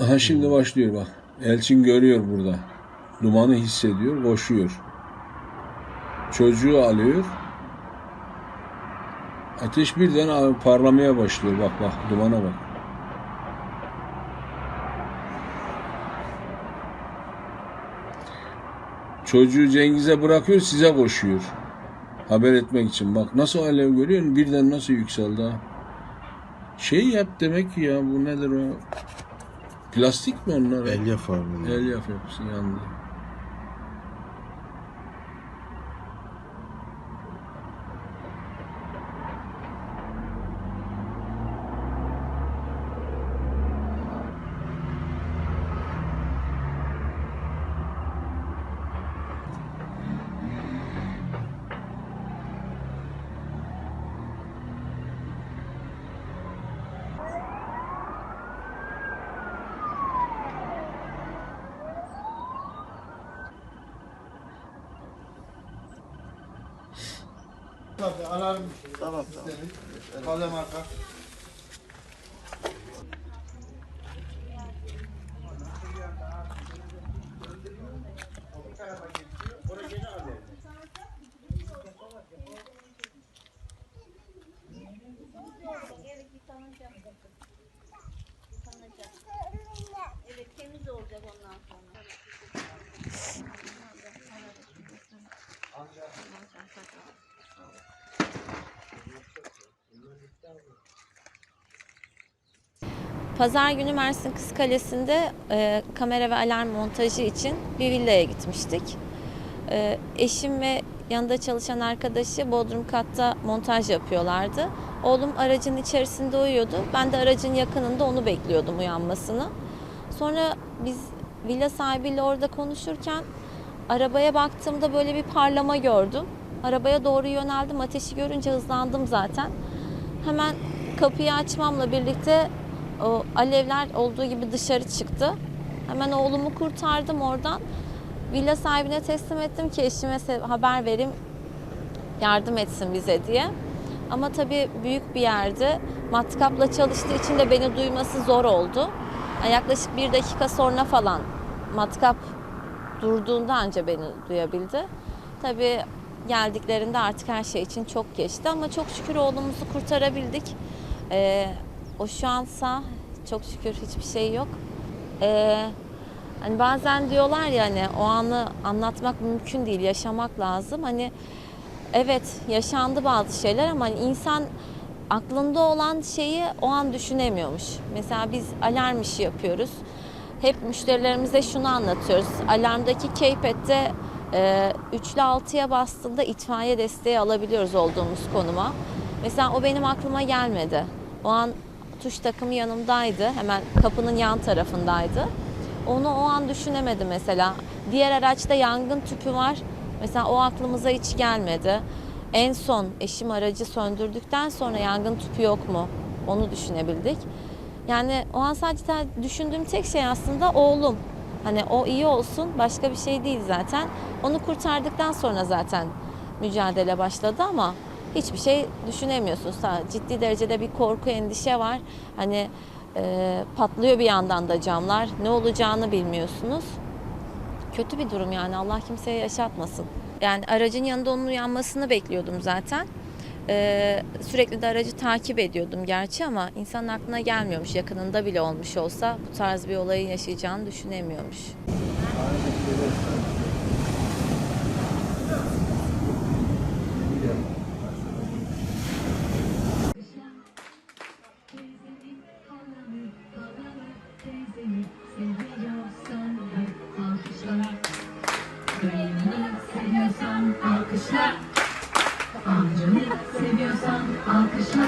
Aha şimdi başlıyor bak. Elçin görüyor burada. Dumanı hissediyor, koşuyor. Çocuğu alıyor. Ateş birden parlamaya başlıyor. Bak bak dumana bak. Çocuğu Cengiz'e bırakıyor, size koşuyor. Haber etmek için. Bak nasıl alev görüyor musun? Birden nasıl yükseldi ha. Şey yap demek ki ya bu nedir o? Plastik mi onlar? Elyaf formülü. Elyaf yapısı yandı. Tabii alarm. Tamam tamam. Kalem arka. Pazar günü Mersin Kız Kalesi'nde e, kamera ve alarm montajı için bir villaya gitmiştik. E, eşim ve yanında çalışan arkadaşı Bodrum katta montaj yapıyorlardı. Oğlum aracın içerisinde uyuyordu. Ben de aracın yakınında onu bekliyordum uyanmasını. Sonra biz villa sahibiyle orada konuşurken arabaya baktığımda böyle bir parlama gördüm. Arabaya doğru yöneldim. Ateşi görünce hızlandım zaten. Hemen kapıyı açmamla birlikte o alevler olduğu gibi dışarı çıktı. Hemen oğlumu kurtardım oradan. Villa sahibine teslim ettim ki eşime haber vereyim yardım etsin bize diye. Ama tabii büyük bir yerdi. Matkapla çalıştığı için de beni duyması zor oldu. Yani yaklaşık bir dakika sonra falan matkap durduğunda anca beni duyabildi. Tabii geldiklerinde artık her şey için çok geçti ama çok şükür oğlumuzu kurtarabildik. Ee, o şu an sağ, çok şükür hiçbir şey yok. Ee, hani bazen diyorlar ya hani o anı anlatmak mümkün değil, yaşamak lazım. Hani evet yaşandı bazı şeyler ama hani insan aklında olan şeyi o an düşünemiyormuş. Mesela biz alarm işi yapıyoruz. Hep müşterilerimize şunu anlatıyoruz. Alarmdaki keypad'de e, 3 ile 6'ya bastığında itfaiye desteği alabiliyoruz olduğumuz konuma. Mesela o benim aklıma gelmedi. O an tuş takımı yanımdaydı. Hemen kapının yan tarafındaydı. Onu o an düşünemedim mesela. Diğer araçta yangın tüpü var. Mesela o aklımıza hiç gelmedi. En son eşim aracı söndürdükten sonra yangın tüpü yok mu? Onu düşünebildik. Yani o an sadece düşündüğüm tek şey aslında oğlum. Hani o iyi olsun başka bir şey değil zaten. Onu kurtardıktan sonra zaten mücadele başladı ama hiçbir şey düşünemiyorsun. Sa- Ciddi derecede bir korku, endişe var. Hani e, patlıyor bir yandan da camlar. Ne olacağını bilmiyorsunuz. Kötü bir durum yani Allah kimseye yaşatmasın. Yani aracın yanında onun uyanmasını bekliyordum zaten. Ee, sürekli de aracı takip ediyordum gerçi ama insanın aklına gelmiyormuş yakınında bile olmuş olsa bu tarz bir olayı yaşayacağını düşünemiyormuş. seviyorsan alkışla Amcanı seviyorsan alkışla